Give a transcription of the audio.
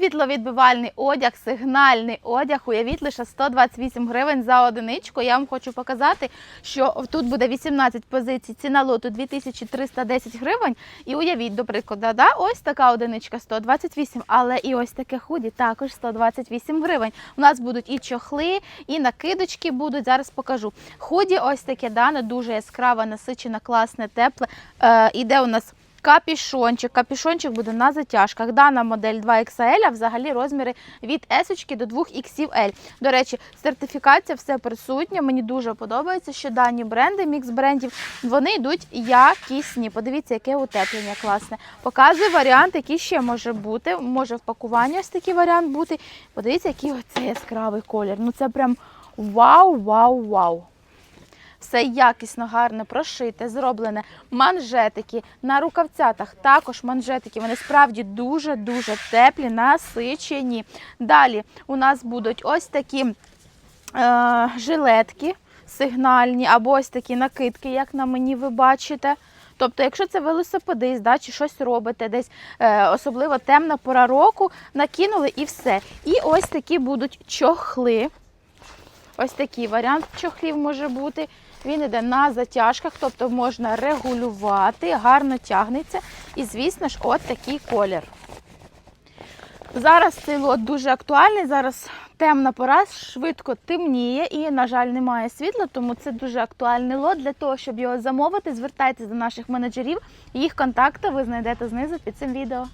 Світловідбивальний одяг, сигнальний одяг. Уявіть лише 128 гривень за одиничку. Я вам хочу показати, що тут буде 18 позицій. Ціна лоту 2310 гривень. І уявіть, до прикладу, да, ось така одиничка 128, але і ось таке худі також 128 гривень. У нас будуть і чохли, і накидочки будуть. Зараз покажу. Худі ось таке, да, не дуже яскраве, насичене, класне, тепле. Е, іде у нас Капішончик. Капішончик буде на затяжках. Дана модель 2XL, а взагалі розміри від S до 2XL. До речі, сертифікація все присутня. Мені дуже подобається, що дані бренди, мікс брендів, вони йдуть якісні. Подивіться, яке утеплення класне. Показую варіант, який ще може бути. Може в пакуванні ось такий варіант бути. Подивіться, який оце яскравий колір. Ну це прям вау, вау, вау. Все якісно, гарне, прошите, зроблене. Манжетики на рукавцятах також манжетики. Вони справді дуже-дуже теплі, насичені. Далі у нас будуть ось такі е, жилетки сигнальні, або ось такі накидки, як на мені ви бачите. Тобто, якщо це велосипедист, да, чи щось робите, десь е, особливо темна пора року, накинули і все. І ось такі будуть чохли. Ось такий варіант чохлів може бути. Він йде на затяжках, тобто можна регулювати, гарно тягнеться. І, звісно ж, от такий колір. Зараз цей лот дуже актуальний. Зараз темна пора, швидко темніє і, на жаль, немає світла, тому це дуже актуальний лот. Для того, щоб його замовити, звертайтеся до наших менеджерів. Їх контакти ви знайдете знизу під цим відео.